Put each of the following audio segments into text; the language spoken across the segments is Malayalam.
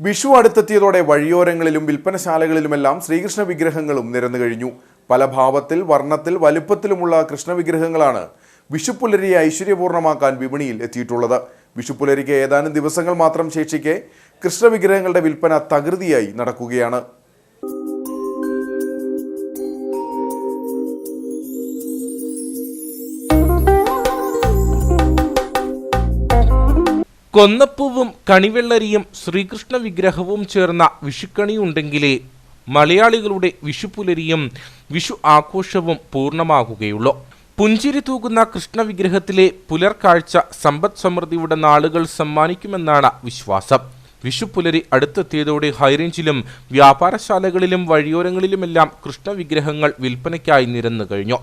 വിഷു അടുത്തെത്തിയതോടെ വഴിയോരങ്ങളിലും വിൽപ്പനശാലകളിലുമെല്ലാം ശ്രീകൃഷ്ണ വിഗ്രഹങ്ങളും നിരന്നു കഴിഞ്ഞു. പല ഭാവത്തിൽ വർണത്തിൽ വലുപ്പത്തിലുമുള്ള കൃഷ്ണവിഗ്രഹങ്ങളാണ് വിഷുപ്പുലരിയെ ഐശ്വര്യപൂർണമാക്കാൻ വിപണിയിൽ എത്തിയിട്ടുള്ളത്. വിഷുപ്പുലരിക്ക് ഏതാനും ദിവസങ്ങൾ മാത്രം ശേഷിക്കെ കൃഷ്ണവിഗ്രഹങ്ങളുടെ വിൽപ്പന തകൃതിയായി നടക്കുകയാണ്. കൊന്നപ്പൂവും കണിവെള്ളരിയും ശ്രീകൃഷ്ണ വിഗ്രഹവും ചേർന്ന വിഷുക്കണിയുണ്ടെങ്കിലേ മലയാളികളുടെ വിഷുപുലരിയും വിഷു ആഘോഷവും പൂർണമാകുകയുള്ളൂ. പുഞ്ചിരി തൂകുന്ന കൃഷ്ണ വിഗ്രഹത്തിലെ പുലർക്കാഴ്ച സമ്പദ് സമൃദ്ധിയുടെ നാളുകൾ സമ്മാനിക്കുമെന്നാണ് വിശ്വാസം. വിഷുപുലരി അടുത്തെത്തിയതോടെ ഹൈറേഞ്ചിലും വ്യാപാരശാലകളിലും വഴിയോരങ്ങളിലുമെല്ലാം കൃഷ്ണ വിഗ്രഹങ്ങൾ വിൽപ്പനയ്ക്കായി നിരന്നു കഴിഞ്ഞു.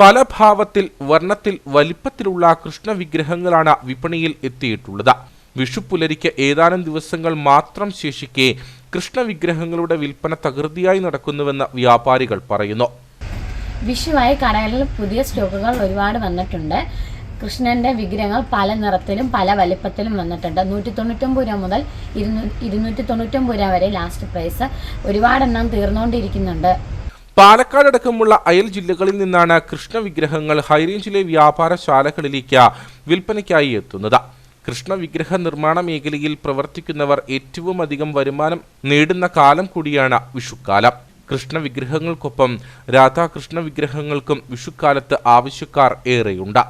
പല ഭാവത്തിൽ വർണത്തിൽ വലിപ്പത്തിലുള്ള കൃഷ്ണവിഗ്രഹങ്ങളാണ് വിപണിയിൽ എത്തിയിട്ടുള്ളത്. വിഷു പുലരിക്ക് ഏതാനും ദിവസങ്ങൾ മാത്രം ശേഷിക്കെ കൃഷ്ണവിഗ്രഹങ്ങളുടെ വിൽപ്പന തകൃതിയായി നടക്കുന്നുവെന്ന് വ്യാപാരികൾ പറയുന്നു. വിഷുവായി കടകളിൽ പുതിയ സ്റ്റോക്കുകൾ ഒരുപാട് വന്നിട്ടുണ്ട്. കൃഷ്ണന്റെ വിഗ്രഹങ്ങൾ പല നിറത്തിലും പല വലിപ്പത്തിലും വന്നിട്ടുണ്ട്. നൂറ്റി തൊണ്ണൂറ്റൊമ്പത് രൂപ മുതൽ ഇരുന്നൂ ഇരുന്നൂറ്റി തൊണ്ണൂറ്റൊമ്പത് രൂപ വരെ ലാസ്റ്റ് പ്രൈസ് ഒരുപാടെണ്ണം തീർന്നുകൊണ്ടിരിക്കുന്നുണ്ട് പാലക്കാടടക്കമുള്ള അയൽ ജില്ലകളിൽ നിന്നാണ് കൃഷ്ണ വിഗ്രഹങ്ങൾ ഹൈറേഞ്ചിലെ വ്യാപാരശാലകളിലേക്ക് വിൽപ്പനയ്ക്കായി എത്തുന്നത്. കൃഷ്ണ വിഗ്രഹ നിർമ്മാണ മേഖലയിൽ പ്രവർത്തിക്കുന്നവർ ഏറ്റവും അധികം വരുമാനം നേടുന്ന കാലം കൂടിയാണ് വിഷുക്കാലം. കൃഷ്ണ വിഗ്രഹങ്ങൾക്കൊപ്പം രാധാകൃഷ്ണ വിഗ്രഹങ്ങൾക്കും വിഷുക്കാലത്ത് ആവശ്യക്കാർ ഏറെയുണ്ട്.